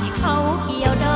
ที่เขาเกี่ยวดอ